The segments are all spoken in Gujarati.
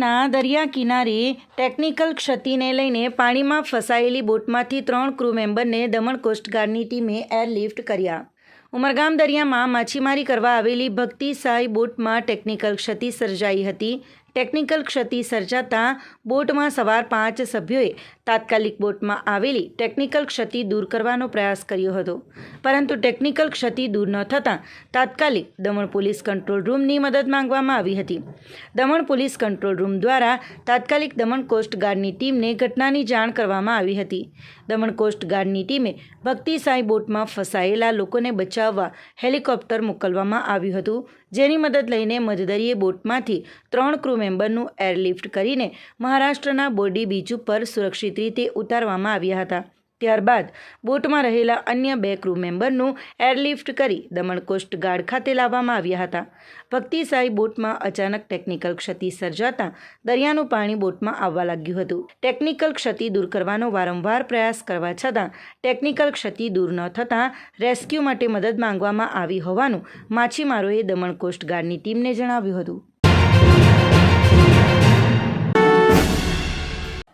ઉમરગામના દરિયા કિનારે ટેકનિકલ ક્ષતિને લઈને પાણીમાં ફસાયેલી બોટમાંથી ત્રણ ક્રૂ મેમ્બરને દમણ કોસ્ટગાર્ડની ટીમે એરલિફ્ટ કર્યા. ઉમરગામ દરિયામાં માછીમારી કરવા આવેલી ભક્તિ સાઈ બોટમાં ટેકનિકલ ક્ષતિ સર્જાઈ હતી. ટેકનિકલ ક્ષતિ સર્જાતા બોટમાં સવાર પાંચ સભ્યોએ તાત્કાલિક બોટમાં આવેલી ટેકનિકલ ક્ષતિ દૂર કરવાનો પ્રયાસ કર્યો હતો. પરંતુ ટેકનિકલ ક્ષતિ દૂર ન થતાં તાત્કાલિક દમણ પોલીસ કંટ્રોલ રૂમની મદદ માંગવામાં આવી હતી. દમણ પોલીસ કંટ્રોલ રૂમ દ્વારા તાત્કાલિક દમણ કોસ્ટ ગાર્ડની ટીમને ઘટનાની જાણ કરવામાં આવી હતી. દમણ કોસ્ટગાર્ડની ટીમે ભક્તિ સાંઈ બોટમાં ફસાયેલા લોકોને બચાવવા હેલિકોપ્ટર મોકલવામાં આવ્યું હતું. જેની મદદ લઈને મધદરીએ બોટમાંથી ત્રણ ક્રૂ મેમ્બરનું એરલિફ્ટ કરીને મહારાષ્ટ્રના બોડી બીચ ઉપર સુરક્ષિત રીતે ઉતારવામાં આવ્યા હતા. ત્યારબાદ બોટમાં રહેલા અન્ય બે ક્રૂ મેમ્બરનું એરલિફ્ટ કરી દમણ કોસ્ટ ગાર્ડ ખાતે લાવવામાં આવ્યા હતા. ભક્તિસાઈ બોટમાં અચાનક ટેકનિકલ ક્ષતિ સર્જાતા દરિયાનું પાણી બોટમાં આવવા લાગ્યું હતું. ટેકનિકલ ક્ષતિ દૂર કરવાનો વારંવાર પ્રયાસ કરવા છતાં ટેકનિકલ ક્ષતિ દૂર ન થતાં રેસ્ક્યુ માટે મદદ માંગવામાં આવી હોવાનું માછીમારોએ દમણ કોસ્ટ ગાર્ડની ટીમને જણાવ્યું હતું.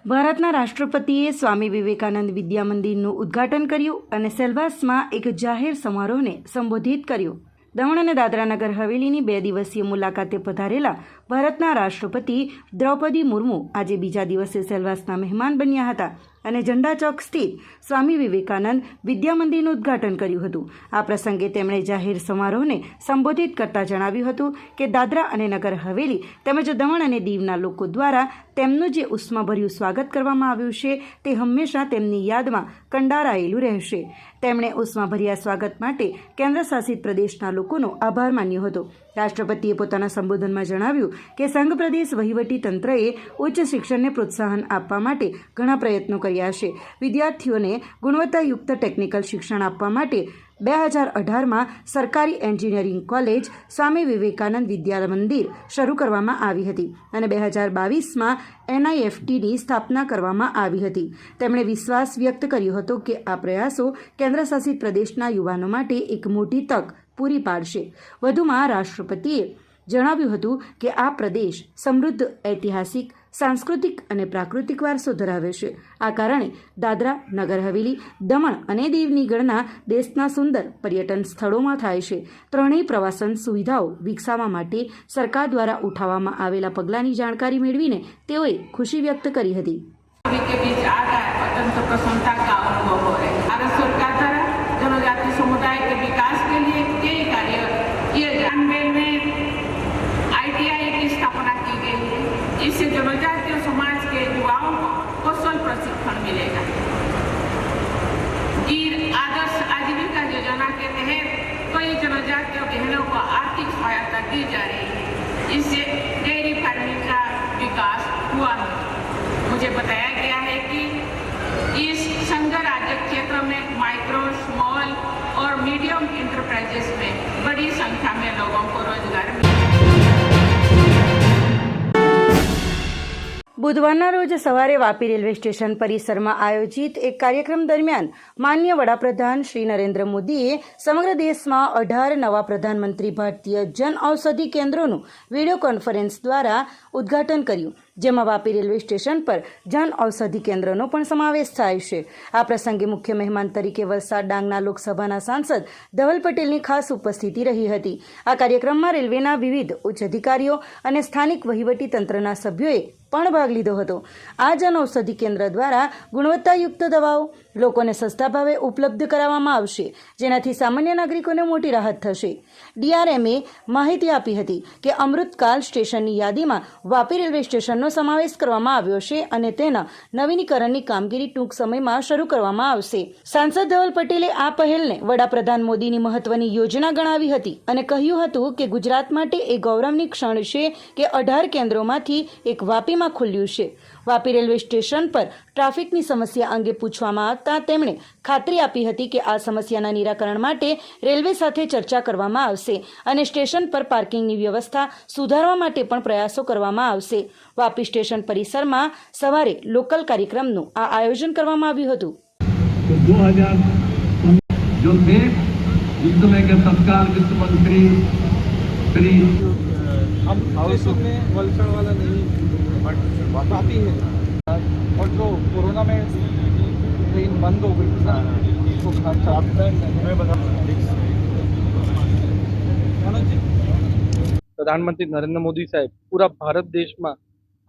ભારતના રાષ્ટ્રપતિએ સ્વામી વિવેકાનંદ વિદ્યા મંદિરનું ઉદ્ઘાટન કર્યું અને સેલવાસમાં એક જાહેર સમારોહને સંબોધિત કર્યો. દમણ અને દાદરાનગર હવેલીની બે દિવસીય મુલાકાતે પધારેલા ભારતના રાષ્ટ્રપતિ દ્રૌપદી મુર્મુ આજે બીજા દિવસે સેલવાસના મહેમાન બન્યા હતા અને ઝંડા ચોક સ્થિત સ્વામી વિવેકાનંદ વિદ્યા મંદિરનું ઉદ્ઘાટન કર્યું હતું. આ પ્રસંગે તેમણે જાહેર સમારોહને સંબોધિત કરતા જણાવ્યું હતું કે દાદરા અને નગર હવેલી તેમજ દમણ અને દીવના લોકો દ્વારા તેમનું જે ઉષ્માભર્યું સ્વાગત કરવામાં આવ્યું છે તે હંમેશા તેમની યાદમાં કંડારાયેલું રહેશે. તેમણે ઉષ્માભર્યા સ્વાગત માટે કેન્દ્ર શાસિત પ્રદેશના લોકોનો આભાર માન્યો હતો. રાષ્ટ્રપતિએ પોતાના સંબોધનમાં જણાવ્યું કે સંઘ પ્રદેશ વહીવટી તંત્રએ ઉચ્ચ શિક્ષણને પ્રોત્સાહન આપવા માટે ઘણા પ્રયત્નો કર્યા છે. વિદ્યાર્થીઓને ગુણવત્તાયુક્ત ટેકનિકલ શિક્ષણ આપવા માટે બે હજાર અઢારમાં સરકારી એન્જિનિયરિંગ કોલેજ સ્વામી વિવેકાનંદ વિદ્યા મંદિર શરૂ કરવામાં આવી હતી અને બે હજાર બાવીસમાં એનઆઈએફટીની સ્થાપના કરવામાં આવી હતી. તેમણે વિશ્વાસ વ્યક્ત કર્યો હતો કે આ પ્રયાસો કેન્દ્રશાસિત પ્રદેશના યુવાનો માટે એક મોટી તક પૂરી પાડશે. વધુમાં રાષ્ટ્રપતિએ જણાવ્યું હતું કે આ પ્રદેશ સમૃદ્ધ ઐતિહાસિક સાંસ્કૃતિક અને પ્રાકૃતિક વારસો ધરાવે છે. આ કારણે દાદરા, નગર હવેલી, દમણ અને દીવની ગણના દેશના સુંદર પર્યટન સ્થળોમાં થાય છે. ત્રણેય પ્રવાસન સુવિધાઓ વિકસાવવા માટે સરકાર દ્વારા ઉઠાવવામાં આવેલા પગલાંની જાણકારી મેળવીને તેઓએ ખુશી વ્યક્ત કરી હતી. इससे जनजातीय समाज के युवाओं को कौशल प्रशिक्षण मिलेगा गीर आदर्श आजीविका योजना के तहत कई जनजातीय बहनों को आर्थिक सहायता दी जा रही है इससे डेयरी फ़ार्मिंग का विकास हुआ है मुझे बताया गया है कि इस संघ क्षेत्र में माइक्रो स्मॉल और मीडियम इंटरप्राइजेस में बड़ी संख्या में लोगों को रोज़गार मिला બુધવારના રોજ સવારે વાપી રેલવે સ્ટેશન પરિસરમાં આયોજિત એક કાર્યક્રમ દરમિયાન માન્ય વડાપ્રધાન શ્રી નરેન્દ્ર મોદીએ સમગ્ર દેશમાં અઢાર નવા પ્રધાનમંત્રી ભારતીય જન ઔષધિ કેન્દ્રોનું વીડિયો કોન્ફરન્સ દ્વારા ઉદ્ઘાટન કર્યું. જેમાં વાપી રેલવે સ્ટેશન પર જન ઔષધિ કેન્દ્રનો પણ સમાવેશ થાય છે. આ પ્રસંગે મુખ્ય મહેમાન તરીકે વલસાડ ડાંગના લોકસભાના સાંસદ ધવલ પટેલની ખાસ ઉપસ્થિતિ રહી હતી. આ કાર્યક્રમમાં રેલવેના વિવિધ ઉચ્ચ અધિકારીઓ અને સ્થાનિક વહીવટી તંત્રના સભ્યોએ પણ ભાગ લીધો હતો. આ જન ઔષધિ કેન્દ્ર દ્વારા ગુણવત્તાયુક્ત દવાઓ લોકોને સસ્તા ભાવે ઉપલબ્ધ કરાવવામાં આવશે, જેનાથી સામાન્ય નાગરિકોને મોટી રાહત થશે. ડીઆરએમએ માહિતી આપી હતી કે અમૃતકાલ સ્ટેશનની યાદીમાં વાપી રેલવે સ્ટેશનનો સમાવેશ કરવામાં આવ્યો છે અને તેના નવીનીકરણની કામગીરી ટૂંક સમયમાં શરૂ કરવામાં આવશે. સાંસદ ધવલ પટેલે આ પહેલને વડાપ્રધાન મોદીની મહત્વની યોજના ગણાવી હતી અને કહ્યું હતું કે ગુજરાત માટે એ ગૌરવની ક્ષણ છે કે અઢાર કેન્દ્રોમાંથી એક વાપીમાં ખુલ્યું છે. વાપી રેલવે સ્ટેશન પર ટ્રાફિકની સમસ્યા અંગે પૂછવામાં આવતા તેમણે ખાતરી આપી હતી કે આ સમસ્યાના નિરાકરણ માટે રેલવે સાથે ચર્ચા કરવામાં આવશે અને સ્ટેશન પર પાર્કિંગની વ્યવસ્થા સુધારવા માટે પણ પ્રયાસો કરવામાં આવશે વાપી સ્ટેશન પરિસરમાં સવારે લોકલ કાર્યક્રમનું આ આયોજન કરવામાં આવ્યું હતું तो 2000 जो थे जिस समय के तत्काल वित्त मंत्री श्री अब स्टेशन में वलसड़ वाला नहीं बट वापी है और जो कोरोना में ट्रेन बंद हो गई थी ना उसको खर्चा मैं बता मनोज जी પ્રધાનમંત્રી નરેન્દ્ર મોદી સાહેબ પૂરા ભારત દેશમાં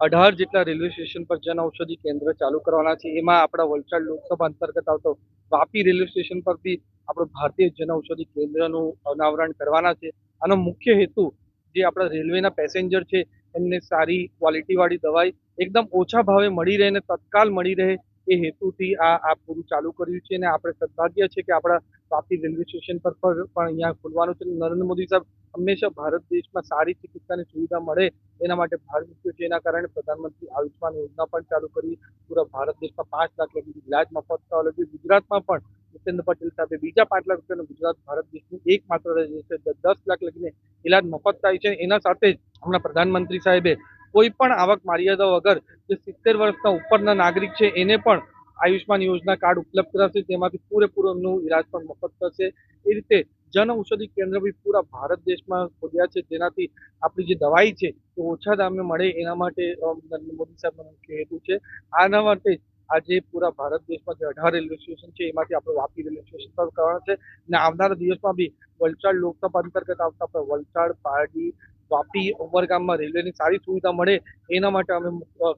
અઢાર જેટલા રેલવે સ્ટેશન પર જન ઔષધિ કેન્દ્ર ચાલુ કરવાના છે એમાં આપણા વલસાડ લોકસભા અંતર્ગત આવતો વાપી રેલવે સ્ટેશન પર બી આપણું ભારતીય જન ઔષધિ કેન્દ્રનું અનાવરણ કરવાના છે આનો મુખ્ય હેતુ જે આપણા રેલવેના પેસેન્જર છે, એમને સારી ક્વોલિટીવાળી દવાઈ એકદમ ઓછા ભાવે મળી રહે અને તત્કાલ મળી રહે એ હેતુથી આ આ પૂરું ચાલુ કર્યું છે અને આપણે સદભાગ્ય છે કે આપણા વાપી રેલવે સ્ટેશન પર પણ અહીંયા ખુલવાનું છે. નરેન્દ્ર મોદી સાહેબ હંમેશા ભારત દેશમાં સારી ચિકિત્સાની સુવિધા મળે એના માટે ભાર મૂક્યો છે. એના કારણે પ્રધાનમંત્રી આયુષ્માન યોજના પણ ચાલુ કરી. પૂરા ભારત દેશમાં પાંચ લાખ લગી ઇલાજ મફત થવા લાગ્યું. ગુજરાતમાં પણ ભૂપેન્દ્ર પટેલ સાથે બીજા પાંચ લાખ રૂપિયાનું ગુજરાત, ભારત દેશનું એકમાત્ર રાજ્ય દસ લાખ લગીને ઇલાજ મફત થાય છે. એના સાથે જ હમણાં પ્રધાનમંત્રી સાહેબે કોઈ પણ આવક મર્યાદા વગર જે સિત્તેર વર્ષના ઉપરના નાગરિક છે, એને પણ આયુષ્માન યોજના કાર્ડ ઉપલબ્ધ થશે તેમાંથી પૂરેપૂરો એમનું ઇલાજ પણ મફત થશે. એ રીતે જન ઔષધિ કેન્દ્ર બી પૂરા ભારત દેશમાં ખોલ્યા છે. જેનાથી આપણી જે દવાઈ છે, એ ઓછા દામે મળે. એના માટે નરેન્દ્ર મોદી સાહેબનો મુખ્ય હેતુ છે. આના માટે આજે પૂરા ભારત દેશમાં જે અઢાર રેલવે સ્ટેશન છે, એમાંથી આપણે વાપી રેલવે સ્ટેશન પર કરવાના છે. અને આવનારા દિવસમાં બી વલસાડ લોકસભા અંતર્ગત આવતા આપણે વલસાડ, પારડી, વાપી, ઉમરગામમાં રેલવેની સારી સુવિધા મળે એના માટે અમે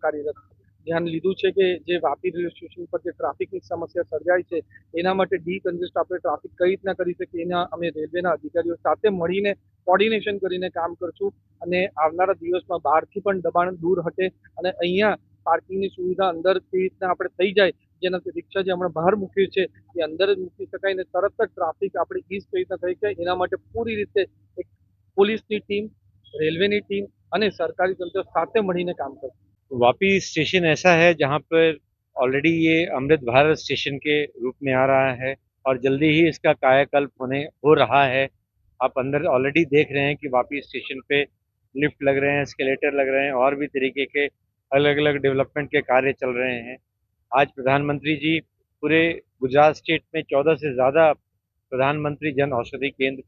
કાર્યરત ધ્યાન લીધું છે કે જે વાપી રેલવે સ્ટેશન પર જે ટ્રાફિકની સમસ્યા સર્જાય છે, એના માટે ડી કન્જેસ્ટ આપણે ટ્રાફિક કઈ રીતના કરી શકીએ એના અમે રેલવેના અધિકારીઓ સાથે મળીને કોર્ડિનેશન કરીને કામ કરશું. અને આવનારા દિવસમાં બહારથી પણ દબાણ દૂર હટે અને અહીંયા પાર્કિંગની સુવિધા અંદર કેવી રીતના આપણે થઈ જાય જેનાથી રિક્ષા જે હમણાં બહાર મૂક્યું છે એ અંદર જ મૂકી શકાય ને તરત જ ટ્રાફિક આપણે ઈઝ કઈ રીતના થઈ જાય એના માટે પૂરી રીતે એક પોલીસની ટીમ રેલવેની ટીમ અને સરકારી તંત્ર સાથે મળીને કામ કરશે वापी स्टेशन ऐसा है जहाँ पर ऑलरेडी ये अमृत भारत स्टेशन के रूप में आ रहा है और जल्दी ही इसका कायाकल्प होने हो रहा है आप अंदर ऑलरेडी देख रहे हैं कि वापी स्टेशन पे लिफ्ट लग रहे हैं स्केलेटर लग रहे हैं और भी तरीके के अलग अलग डेवलपमेंट के कार्य चल रहे हैं। आज प्रधानमंत्री जी पूरे गुजरात स्टेट में चौदह से ज़्यादा प्रधानमंत्री जन औषधि केंद्र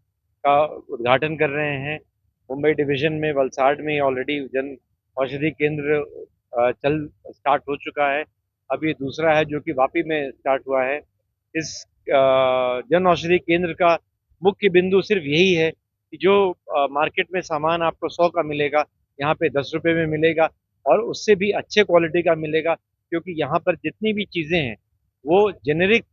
का उद्घाटन कर रहे हैं। मुंबई डिवीज़न में, वलसाड में ऑलरेडी जन औषधि केंद्र चल स्टार्ट हो चुका है। अभी दूसरा है जो कि वापी में स्टार्ट हुआ है। इस जन औषधि केंद्र का मुख्य बिंदु सिर्फ़ यही है कि जो मार्केट में सामान आपको सौ का मिलेगा, यहाँ पे दस रुपये में मिलेगा। और उससे भी अच्छे क्वालिटी का मिलेगा, क्योंकि यहाँ पर जितनी भी चीज़ें हैं, वो जेनेरिक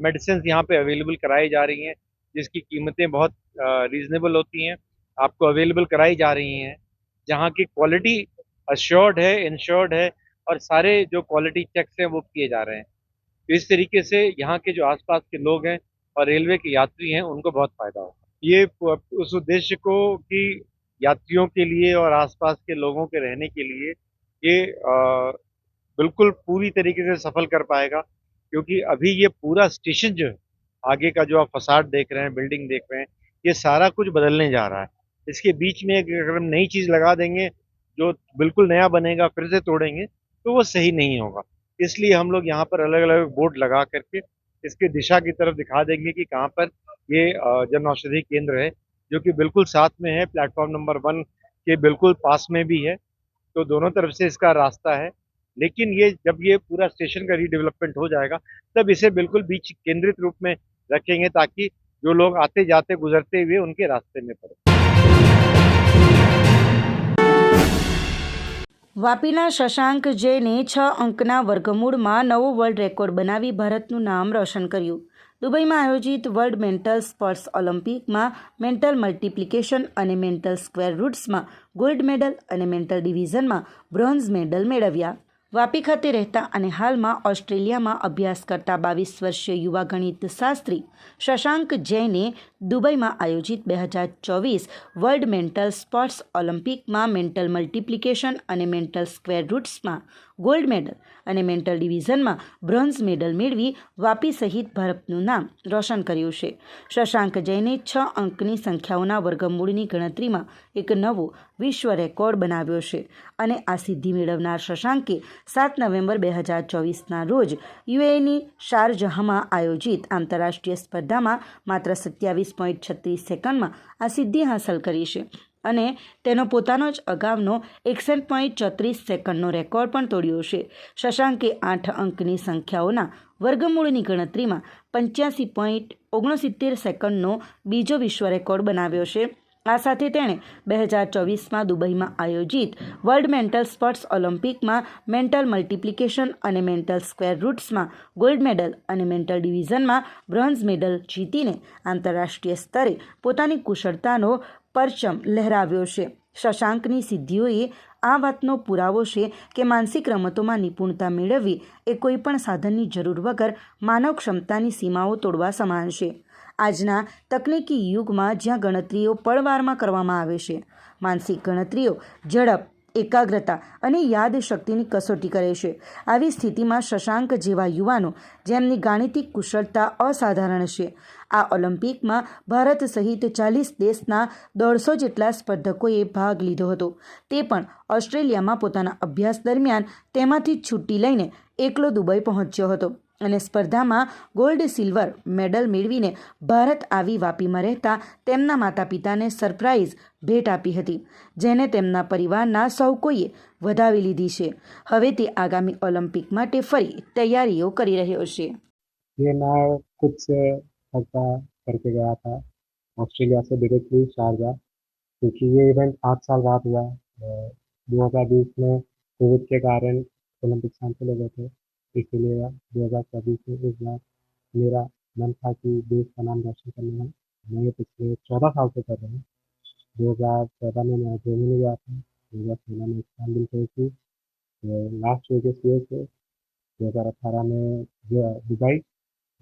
मेडिसिन यहाँ पे अवेलेबल कराई जा रही हैं, जिसकी कीमतें बहुत रीजनेबल होती हैं, आपको अवेलेबल कराई जा रही हैं, जहाँ की क्वालिटी अश्योर्ड है इंश्योर्ड है, और सारे जो क्वालिटी चेक्स हैं, वो किए जा रहे हैं। तो इस तरीके से यहाँ के जो आसपास के लोग हैं और रेलवे के यात्री हैं, उनको बहुत फ़ायदा होगा। ये उस उद्देश्य को कि यात्रियों के लिए और आसपास के लोगों के रहने के लिए ये अ, बिल्कुल पूरी तरीके से सफल कर पाएगा क्योंकि अभी ये पूरा स्टेशन जो है आगे का जो आप फसाड देख रहे हैं बिल्डिंग देख रहे हैं ये सारा कुछ बदलने जा रहा है। इसके बीच में अगर हम नई चीज़ लगा देंगे जो बिल्कुल नया बनेगा फिर से तोड़ेंगे तो वो सही नहीं होगा। इसलिए हम लोग यहाँ पर अलग अलग बोर्ड लगा करके इसके दिशा की तरफ़ दिखा देंगे कि कहाँ पर ये जन औषधि केंद्र है जो कि बिल्कुल साथ में है प्लेटफॉर्म नंबर वन के बिल्कुल पास में भी है। तो दोनों तरफ से इसका रास्ता है लेकिन ये जब ये पूरा स्टेशन का रीडेवलपमेंट हो जाएगा तब इसे बिल्कुल बीच केंद्रित रूप में रखेंगे ताकि जो लोग आते जाते गुजरते हुए उनके रास्ते में पड़े વાપીના શશાંક જૈને છ અંકના વર્ગમૂળમાં નવો વર્લ્ડ રેકોર્ડ બનાવી ભારતનું નામ રોશન કર્યું દુબઈમાં આયોજિત વર્લ્ડ મેન્ટલ સ્પોર્ટ્સ ઓલિમ્પિકમાં મેન્ટલ મલ્ટિપ્લિકેશન અને મેન્ટલ સ્ક્વેર રૂટ્સમાં ગોલ્ડ મેડલ અને મેન્ટલ ડિવિઝનમાં બ્રોન્ઝ મેડલ મેળવ્યા. વાપી ખાતે રહેતા અને હાલમાં ઓસ્ટ્રેલિયામાં અભ્યાસ કરતા બાવીસ વર્ષીય યુવા ગણિત શાસ્ત્રી શશાંક જૈને દુબઈમાં આયોજિત બે હજાર ચોવીસ વર્લ્ડ મેન્ટલ સ્પોર્ટ્સ ઓલિમ્પિકમાં મેન્ટલ મલ્ટિપ્લિકેશન અને મેન્ટલ સ્ક્વેર રૂટ્સમાં ગોલ્ડ મેડલ અને મેન્ટલ ડિવિઝનમાં બ્રોન્ઝ મેડલ મેળવી વાપી સહિત ભારતનું નામ રોશન કર્યું છે. શશાંક જૈને છ અંકની સંખ્યાઓના વર્ગમૂળની ગણતરીમાં એક નવો વિશ્વ રેકોર્ડ બનાવ્યો છે અને આ સિદ્ધિ મેળવનાર શશાંકે સાત નવેમ્બર બે હજાર ચોવીસના રોજ યુએની શારજહામાં આયોજિત આંતરરાષ્ટ્રીય સ્પર્ધામાં માત્ર સત્યાવીસ પોઈન્ટ છત્રીસ સેકન્ડમાં આ સિદ્ધિ હાંસલ કરી છે અને તેનો પોતાનો જ અગાઉનો એકસઠ પોઈન્ટ ચોત્રીસ સેકન્ડનો રેકોર્ડ પણ તોડ્યો છે. શશાંકે આઠ અંકની સંખ્યાઓના વર્ગમૂળની ગણતરીમાં પંચ્યાસી પોઈન્ટ ઓગણસિત્તેર સેકન્ડનો બીજો વિશ્વ રેકોર્ડ બનાવ્યો છે. આ સાથે તેણે બે હજાર ચોવીસમાં દુબઈમાં આયોજિત વર્લ્ડ મેન્ટલ સ્પોર્ટ્સ ઓલિમ્પિકમાં મેન્ટલ મલ્ટિપ્લિકેશન અને મેન્ટલ સ્ક્વેર રૂટ્સમાં ગોલ્ડ મેડલ અને મેન્ટલ ડિવિઝનમાં બ્રોન્ઝ મેડલ જીતીને આંતરરાષ્ટ્રીય સ્તરે પોતાની કુશળતાનો પરચમ લહેરાવ્યો છે. શશાંકની સિદ્ધિઓએ આ વાતનો પુરાવો છે કે માનસિક રમતોમાં નિપુણતા મેળવવી એ કોઈપણ સાધનની જરૂર વગર માનવ ક્ષમતાની સીમાઓ તોડવા સમાન છે. આજના તકનીકી યુગમાં જ્યાં ગણતરીઓ પળવારમાં કરવામાં આવે છે. માનસિક ગણતરીઓ, ઝડપ, એકાગ્રતા અને યાદશક્તિની કસોટી કરે છે. આવી સ્થિતિમાં શશાંક જેવા યુવાનો, જેમની ગાણિતિક કુશળતા અસાધારણ છે. આ ઓલિમ્પિકમાં ભારત સહિત ચાલીસ દેશના દોઢસો જેટલા સ્પર્ધકોએ ભાગ લીધો હતો. તે પણ ઓસ્ટ્રેલિયામાં પોતાના અભ્યાસ દરમિયાન તેમાંથી છૂટી લઈને એકલો દુબઈ પહોંચ્યો હતો. અને સ્પર્ધામાં ગોલ્ડ સિલ્વર મેડલ મેળવીને ભારત આવી વાપીમાં રહેતા તેમના માતા પિતાને સરપ્રાઇઝ ભેટ આપી હતી જેને તેમના પરિવારના સૌ કોઈએ વધાવી લીધી છે હવે તે આગામી ઓલિમ્પિક માટે ફરી તૈયારીઓ કરી રહ્યો છે ये मैं खुद से खर्चा करके गया था ऑस्ट्रेलिया से डायरेक्टली शारजा क्योंकि ये इवेंट आठ साल बाद हुआ दो हज़ार बीस में कोविड के कारण ओलंपिक कैंसिल हो गए थे इसीलिए दो हज़ार चौबीस में इस बार मेरा मन था कि देश का नाम रोशन करना है मैं ये पिछले चौदह साल से कर रहा हूँ। दो हज़ार चौदह में मैं जर्मनी गया था। दो हज़ार सोलह में इस्तांबुल गई थी। लास्ट वेगस ईयर से दो हज़ार अठारह में दुबई।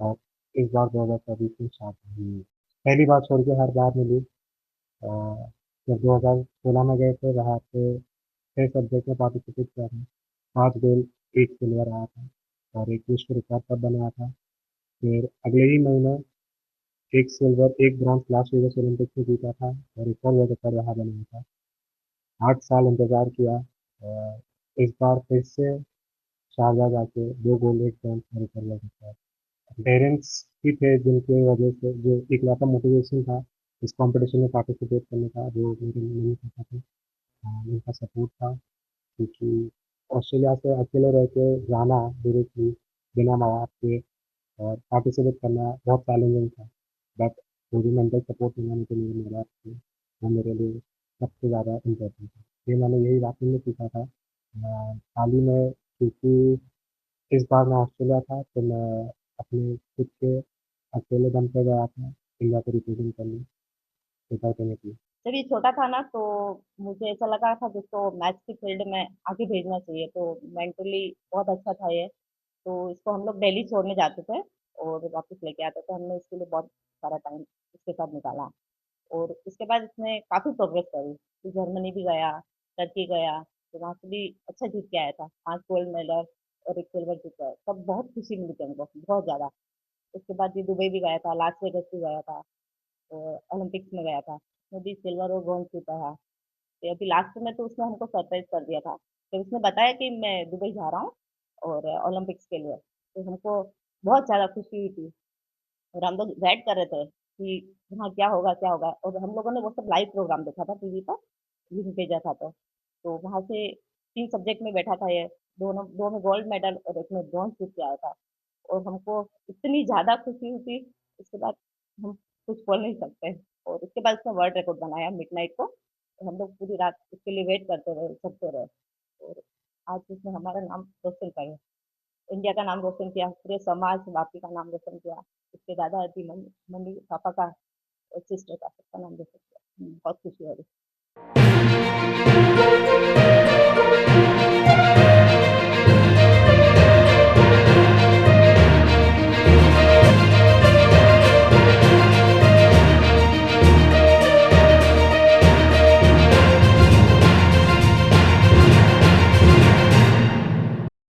और इस बार दो हज़ार चौबीस में शादी पहली बार छोड़ के हर बार मिली। जब दो हज़ार सोलह में गए थे, वहाँ पे छः सब्जेक्ट में पार्टिसिपेट किया था। पाँच गोल्ड एक सिल्वर आया था। और एक विश्व रिकॉर्ड तब बनाया था। फिर अगले ही महीने एक सिल्वर एक ब्रॉन्ज लास्ट वेगस ओलंपिक में जीता था और एक और वर्ल्ड रिकॉर्ड वहाँ बनाया था। आठ साल इंतज़ार किया और इस बार फिर से शारजा जाके दो गोल्ड एक ब्रॉन्ज एक और वर्ल्ड रिकॉर्ड पेरेंट्स ही थे जिनके वजह से, जो एक लाता मोटिवेशन था इस कंपटीशन में पार्टिसिपेट करने का जो मेरे मम्मी पापा थे उनका सपोर्ट था, क्योंकि ऑस्ट्रेलिया से अकेले रह के जाना डायरेक्टली बिना माँ बाप के और पार्टिसिपेट करना बहुत चैलेंजिंग था। बट मुझे मेंटल सपोर्ट मिला मुझे मेरे माँ बाप वो मेरे लिए सबसे ज़्यादा इम्पोर्टेंट था। ये मैंने यही वाकई में सीखा था। हाल ही में क्योंकि इस बार मैं ऑस्ट्रेलिया था तो मैं अपने खुद के अकेले दम पे गया था, इंडिया को रिप्रेजेंट करने के एनी जब ये छोटा था ना तो मुझे ऐसा लगा था कि इसको मैथ्स की फ़ील्ड में आगे भेजना चाहिए तो मेंटली बहुत अच्छा था ये। तो इसको हम लोग डेली छोड़ने जाते थे और वापस लेके आते थे। हमने इसके लिए बहुत सारा टाइम इसके साथ निकाला और इसके बाद इसने काफ़ी प्रोग्रेस करी फिर जर्मनी भी गया, टर्की गया तो वहाँ से भी अच्छा जीत के आया था। पाँच गोल्ड मेडल और एक सिल्वर जीत। गया तब बहुत खुशी मिली थी हमको, बहुत ज़्यादा। उसके बाद ये दुबई भी गया था, लास वेगस भी गया था और ओलंपिक्स में गया था। उसमें भी सिल्वर और ब्रॉन्ज जीता था। तो अभी लास्ट में तो उसने हमको सरप्राइज़ कर दिया था। जब उसने बताया कि मैं दुबई जा रहा हूँ और ओलंपिक्स के लिए। तो हमको बहुत ज़्यादा खुशी हुई थी। और हम लोग वेट कर रहे थे कि हाँ क्या होगा क्या होगा। और हम लोगों ने वो सब लाइव प्रोग्राम देखा था टीवी पर, लिंक भेजा था तो। तो वहाँ से तीन सब्जेक्ट में बैठा था ये। दोनों दो में गोल्ड मेडल और एक में ब्रॉन्ज जीत के आया था। और हमको इतनी ज़्यादा खुशी हुई थी। उसके बाद हम कुछ बोल नहीं सकते। और उसके बाद उसने वर्ल्ड रिकॉर्ड बनाया मिडनाइट को। तो हम लोग पूरी रात उसके लिए वेट करते रहे करते रहे। और आज उसने हमारा नाम रोशन किया। इंडिया का नाम रोशन किया, पूरे समाज बापी का नाम रोशन किया। उसके दादा दादी मम्मी मम्मी, पापा का और सिस्टर का, सबका नाम रोशन किया। बहुत खुशी हो रही